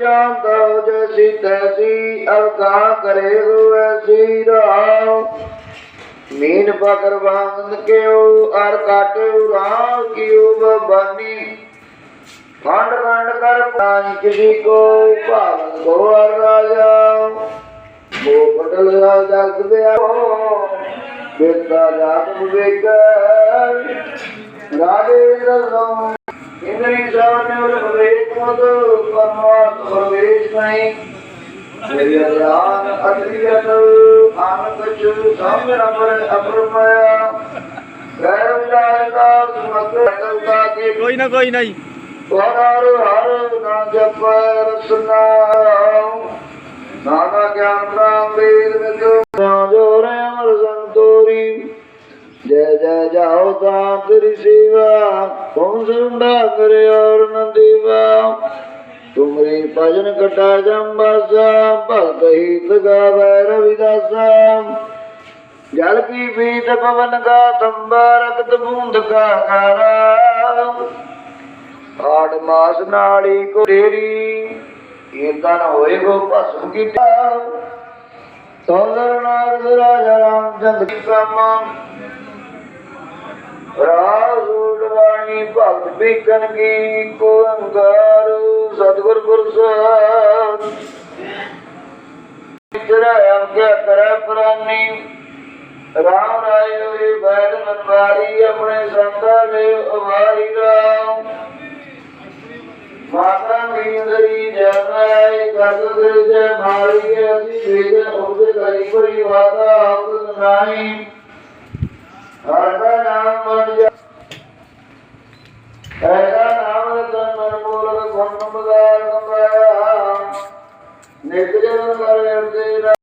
ਜਾਣਦਾ ਜੈਸੀ ਤੈਸੀ ਅਬ ਕਰੇ ਹੋ ਐਸੀ ਰਾਮ ਮੀਨ ਪਕਰ ਵਾਂਗਨ ਕਿਉ, ਅਰ ਕਾਟਿਉ ਰਾਮ ਕਿਉ ਬਬਾਨੀ। ਖੰਡ ਖੰਡ ਕਰ ਪਾਣੀ ਕਿਸੀ ਕੋ, ਭਾਵਨ ਕੋ ਅਰ ਰਾਜਾ। ਮੋ ਪਟਲ ਜਗ ਬਿਆ ਬੇਤਾ ਜਾਤ ਵਿਵੇਕ। ਰਾਜੇ ਰਜ਼ਮ ਇੰਦਰੀ ਸਾਵਨ ਉਲ ਵਿਵੇਕ ਮਦ ਪਰਮਾਤ ਪ੍ਰਵੇਸ਼ ਨਹੀਂ। ਮੇਰੀ ਅਧਿਆਨ ਅਤਰੀਅਤ ਆਨ ਕਛੁ ਸੰਗਰਮਰ ਅਪਰਮਇਆ ਗੈਰ ਵਿਜਾਇਤਾ ਸਮਤ ਕੇ ਕੋਈ ਨਾ ਕੋਈ ਨਹੀਂ ਹਰ ਹਰ ਨਾ ਜਪ ਰਸਨਾ ਨਾਨਾ ਗਿਆਨ ਰਾਮ ਵੇਦ ਵਿੱਚ ਜੋ ਰੇ ਅਮਰ ਸੰਤੋਰੀ ਜੈ ਜੈ ਜਾਓ ਤਾਂ ਤੇਰੀ ਸੇਵਾ ਤੁਮ ਸੁੰਡਾ ਕਰੇ ਔਰ ਨ ਤੁਮਰੀ ਭਜਨ ਕਟਾ ਜੰਬਾਸਾ ਭਗਤ ਹੀ ਤਗਾਵੈ ਰਵਿਦਾਸਾ। ਜਲ ਕੀ ਪੀਤ ਪਵਨ ਕਾ ਤੰਬਾ ਰਕਤ ਬੂੰਦ ਕਾ ਕਾਰਾ ਆੜ ਮਾਸ ਨਾੜੀ ਕੋ ਤੇਰੀ ਏਦਾਂ ਨਾ ਹੋਏ ਗੋ ਭਸਮ ਕੀਤਾ। ਸੋਦਰ ਨਾਗ ਰਾਜਾ ਰਾਮਚੰਦਰ ਕੀ ਕਾਮਾ। ਰਾਜੂੜ ਭਗਤ ਬੀਕਨ ਕੀ ਕੋ ਅੰਗਾਰ, ਸਤਿਗੁਰ ਗੁਰਸਾਨ ਤੇਰਾ ਅੰਕਿਆ ਕਰੈ ਪ੍ਰਾਨੀ? ਰਾਮ ਰਾਏ ਹੋਏ ਬੈਦ ਮਨਵਾਰੀ ਆਪਣੇ ਸੰਤਾਂ ਦੇ ਅਵਾਰੀ ਰਾਮ। ਮਾਤਾ ਮੀਂਦਰੀ ਜਨਾਈ ਗਦ ਦਿਲ ਜੈ ਮਾਰੀ ਅਸੀਂ ਵੇਦ ਉਹਦੇ ਕਰੀ ਬੜੀ ਵਾਦਾ ਆਪ ਨਾਈ ਹਰਦਾ ਨਾਮ ਮਨ ਜਾ ਐਸਾ ਨਾਮ ਤਨ ਮਨ ਮੂਲ ਗੁਣ